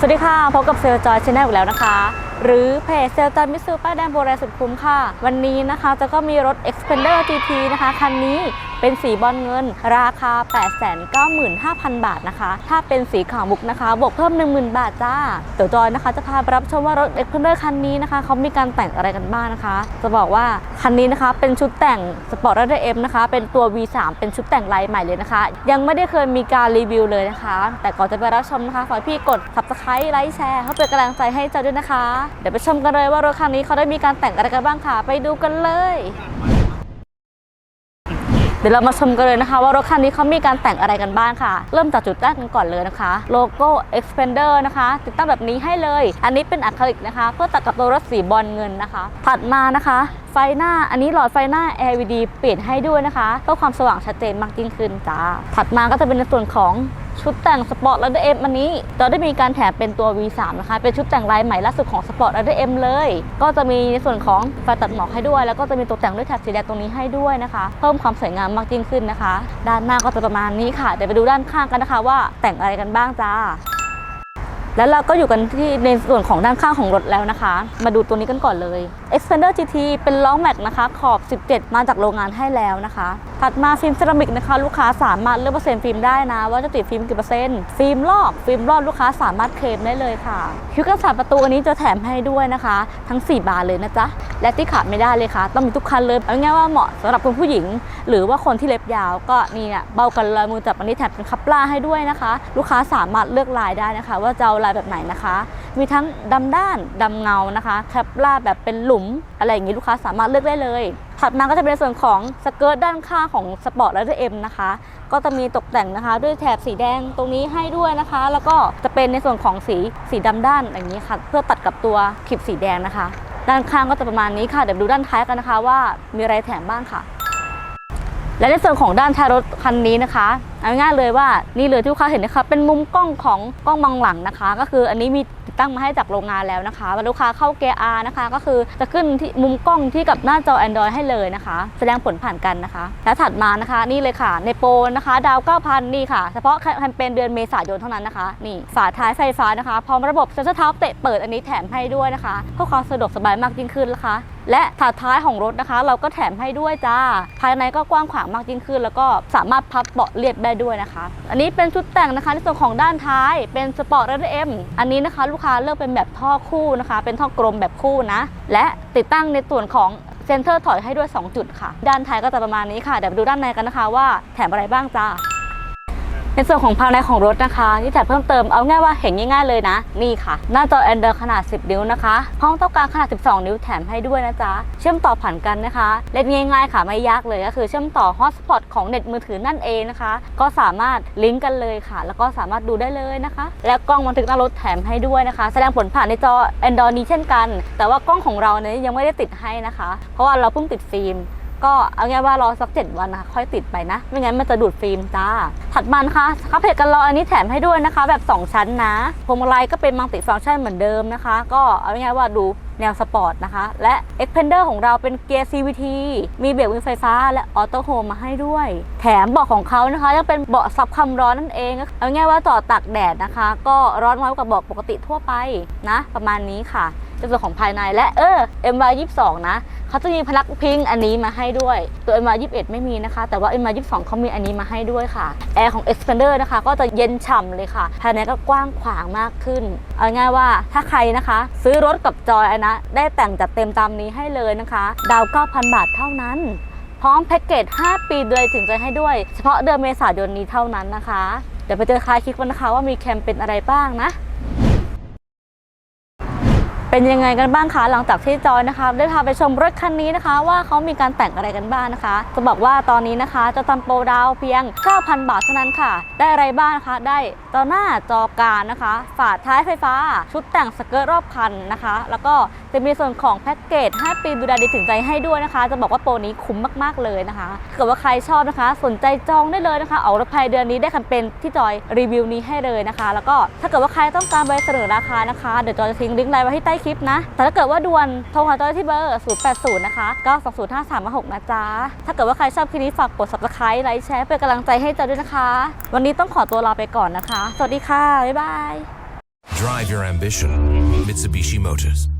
สวัสดีค่ะ พบกับเซลจอยชาแนลอีกแล้วนะคะ หรือเพจเซลจอยมิสูป้าแดงโบราณสุดคุ้มค่ะ วันนี้นะคะจะก็มีรถ Expander GT นะคะ คันนี้ เป็นสีบอลเงิน ราคา 895,000 บาทนะคะ ถ้าเป็นสีขาวมุกนะคะบวกเพิ่ม 10,000 บาทจ้าเดี๋ยวจอยนะคะจะพาไปรับชมว่ารถ Expander คันนี้นะคะเขามีการแต่งอะไรกันบ้างนะคะ จะบอกว่าคันนี้นะคะเป็นชุดแต่งสปอร์ตเรเอ็มนะคะเป็นตัว V3 เป็นชุดแต่งลายใหม่เลยนะคะ ยังไม่ได้เคยมีการรีวิวเลยนะคะ แต่ก่อนจะไปรับชมนะคะขอให้พี่กด subscribe ไลค์แชร์เพื่อเป็นกำลังใจให้เจ้าด้วยนะคะ เดี๋ยวไปชมกันเลยว่ารถคันนี้เขาได้มีการแต่งอะไรกันบ้างค่ะ ไปดูกันเลย ดี๋ยวเรามาชมกันเลยนะคะ ว่ารถคันนี้เขามีการแต่งอะไรกันบ้างค่ะ เริ่มจากจุดแรกกันก่อนเลยนะคะ โลโก้ Expander นะคะ ติดตั้งแบบนี้ให้เลย อันนี้เป็นอะคริลิกนะคะ เพื่อตัดกับตัวรถสีบอลเงินนะคะ ถัดมานะคะไฟหน้า อันนี้หลอดไฟหน้า LED เปลี่ยนให้ด้วยนะคะเพื่อความสว่างชัดเจนมากยิ่งขึ้นจ้าถัดมาก็จะเป็นในส่วนของ ชุดแต่งสปอร์ตและเอ็มอันนี้เราได้มีการแถมเป็นตัว V3 นะคะ เป็นชุดแต่งลายใหม่ล่าสุดของสปอร์ตและเอ็มเลย ก็จะมีในส่วนของไฟตัดหมอกให้ด้วย แล้วก็จะมีตกแต่งด้วยแถบสีแดงตรงนี้ให้ด้วยนะคะ เพิ่มความสวยงามมากยิ่งขึ้นนะคะ ด้านหน้าก็จะประมาณนี้ค่ะ เดี๋ยวไปดูด้านข้างกันนะคะว่าแต่งอะไรกันบ้างจ้าแล้วเราก็อยู่กันที่ในส่วนของด้านข้างของรถแล้วนะคะ มาดูตัวนี้กันก่อนเลย Expander GT เป็นล้อแม็กนะคะ ขอบ 17 มาจากโรงงานให้แล้วนะคะถัดมาฟิล์มเซรามิกนะคะลูกค้าสามารถเลือกเปอร์เซ็นต์ฟิล์มได้นะ ว่าจะติดฟิล์มกี่เปอร์เซ็นต์ฟิล์มลอกฟิล์มรอดลูกค้าสามารถเคลมได้เลยค่ะคิวกันสาดประตูอันนี้จะแถมให้ด้วยนะคะ ทั้ง 4 บานเลยนะจ๊ะและที่ขาดไม่ได้เลยค่ะ ต้องมีทุกคันเลยเอาง่ายว่าเหมาะสำหรับคุณผู้หญิง หรือว่าคนที่เล็บยาวก็นี่เนี่ยเบากันลายมือจับอันนี้แถมเป็นคัปลาให้ด้วยนะคะ ลูกค้าสามารถเลือกลายได้นะคะ ว่าจะเอาลายแบบไหนนะคะ มีทั้งดำด้านดำเงานะคะแคปลาแบบเป็นหลุมอะไรอย่างนี้ลูกค้าสามารถเลือกได้เลย ถัดมาก็จะเป็นในส่วนของสเกิร์ตด้านข้างของสปอร์ตและเอ็มนะคะ ก็จะมีตกแต่งนะคะ ด้วยแถบสีแดงตรงนี้ให้ด้วยนะคะ แล้วก็จะเป็นในส่วนของสีสีดำด้านอย่างนี้ค่ะ เพื่อตัดกับตัวขีบสีแดงนะคะ ด้านข้างก็จะประมาณนี้ค่ะเดี๋ยวดูด้านท้ายกันนะคะ ว่ามีอะไรแถมบ้างค่ะและในส่วนของด้านท้ายรถคันนี้นะคะเอาง่ายเลยว่านี่เลยที่ลูกค้าเห็นนะคะเป็นมุมกล้องของกล้องมองหลังนะคะ ก็คืออันนี้มี ตั้งมาให้จากโรงงานแล้วนะคะลาลูกค้าเข้าเกียร์นะคะ ก็คือจะขึ้นที่มุมกล้องที่กับหน้าจอ Android ให้เลยนะคะ แสดงผลผ่านกันนะคะ และถัดมานะคะนี่เลยค่ะ ในโปรนะคะ ดาว 9,000 นี่ค่ะ เฉพาะแคมเปญเดือนเมษายนเท่านั้นนะคะ นี่ฝาท้ายไฟฟ้านะคะ พร้อมระบบเซ็นเซอร์เท้าเตะเปิดอันนี้แถมให้ด้วยนะคะเพื่อความสะดวกสบายมากยิ่งขึ้นนะคะ และถาดท้ายของรถนะคะ เราก็แถมให้ด้วยจ้า ภายในก็กว้างขวางมากยิ่งขึ้น แล้วก็สามารถพับเบาะเรียบได้ด้วยนะคะ อันนี้เป็นชุดแต่งนะคะในส่วนของด้านท้ายเป็นสปอร์ตเรเอ็มอันนี้นะคะ ลูกค้าเลือกเป็นแบบท่อคู่นะคะ เป็นท่อกลมแบบคู่นะ และติดตั้งในส่วนของเซนเตอร์ถอยให้ด้วย 2 จุดค่ะ ด้านท้ายก็จะประมาณนี้ค่ะ เดี๋ยวไปดูด้านในกันนะคะว่าแถมอะไรบ้างจ้า ในส่วนของภายในของรถนะคะ ที่แถมเพิ่มเติมเอาง่ายว่าเห็นง่ายๆเลยนะ นี่ค่ะ หน้าจอ Android ขนาด 10 นิ้วนะคะห้องต้องการขนาด 12 นิ้วแถมให้ด้วยนะจ๊ะเชื่อมต่อผ่านกันนะคะเล่นง่ายๆค่ะไม่ยากเลยก็คือเชื่อมต่อฮอตสปอตของเน็ตมือถือนั่นเองนะคะ ก็สามารถลิงก์กันเลยค่ะ แล้วก็สามารถดูได้เลยนะคะ และกล้องบันทึกหน้ารถแถมให้ด้วยนะคะ แสดงผลผ่านในจอ Android นี้เช่นกัน แต่ว่ากล้องของเราเนี่ยยังไม่ได้ติดให้นะคะ เพราะว่าเราเพิ่งติดฟิล์ม ก็เอาง่ายว่ารอสัก 7 วันนะคะค่อยติดไปนะ ไม่งั้นมันจะดูดฟิล์มจ้า ถัดมานะคะคัพเพจกันรออันนี้แถมให้ด้วยนะคะ แบบ 2 ชั้นนะพวงมาลัยก็เป็นมัลติฟังก์ชันเหมือนเดิมนะคะ ก็เอาง่ายว่าดูแนวสปอร์ตนะคะ และ Expander ของเราเป็นเกียร์ CVT มีเบรกมือไฟฟ้าและออโต้โฮมมาให้ด้วย แถมเบาะของเขานะคะยังเป็นเบาะซับความร้อนนั่นเอง เอาง่ายว่าจอตากแดดนะคะ ก็ร้อนน้อยกว่าเบาะปกติทั่วไปนะ ประมาณนี้ค่ะ ในส่วนของภายในและเออ MY 22 นะเขาจะมีพลักพิงอันนี้มาให้ด้วย ตัว m 2 1 ไม่มีนะคะ แต่ว่า m 2 2 เขามีอันนี้มาให้ด้วยค่ะ แอร์ของ Expander นะคะ ก็จะเย็นฉ่ำเลยค่ะ ภายในก็กว้างขวางมากขึ้น เอาง่ายว่าถ้าใครนะคะ ซื้อรถกับจอยนะ ได้แต่งจัดเต็มตามนี้ให้เลยนะคะ ดาว 9,000 บาทเท่านั้นพร้อมแพ็กเกจ 5 ปีเลยถึงจะให้ด้วย เฉพาะเดือนเมษายนนี้เท่านั้นนะคะ เดี๋ยวไปเจอคลายคลิปกันนะคะว่ามีแคมเปญอะไรบ้างนะ เป็นยังไงกันบ้างคะหลังจากที่จอยนะคะ ได้พาไปชมรถคันนี้นะคะ ว่าเขามีการแต่งอะไรกันบ้างนะคะ จะบอกว่าตอนนี้นะคะจะทำโปรดาวเพียง 9,000 บาทเท่านั้นค่ะ ได้อะไรบ้างนะคะ ได้จอหน้าจอกลารนะคะ ฝาท้ายไฟฟ้า ชุดแต่งสเกิร์ตรอบคันนะคะ แล้วก็จะมีส่วนของแพ็กเกจ 5 ปีดูแลดีถึงใจให้ด้วยนะคะ จะบอกว่าโปรนี้คุ้มมากๆเลยนะคะเกิดว่าใครชอบนะคะ สนใจจองได้เลยนะคะออกรถภายเดือนนี้ได้แคมเปญที่จอยรีวิวนี้ให้เลยนะคะ แล้วก็ถ้าเกิดว่าใครต้องการใบเสนอราคานะคะ เดี๋ยวจอยจะทิ้งลิงก์ไลน์ไว้ที่ใต้คลิปนะ แต่ถ้าเกิดว่าด่วนโทรหาจอยที่เบอร์ 080 นะคะ9205356นะจ๊ะถ้าเกิดว่าใครชอบคลิปนี้ฝากกด subscribe ไลค์แชร์เป็นกำลังใจให้จอยด้วยนะคะ วันนี้ต้องขอตัวลาไปก่อนนะคะ สวัสดีค่ะบ๊ายบาย Drive your ambition. Mitsubishi Motors.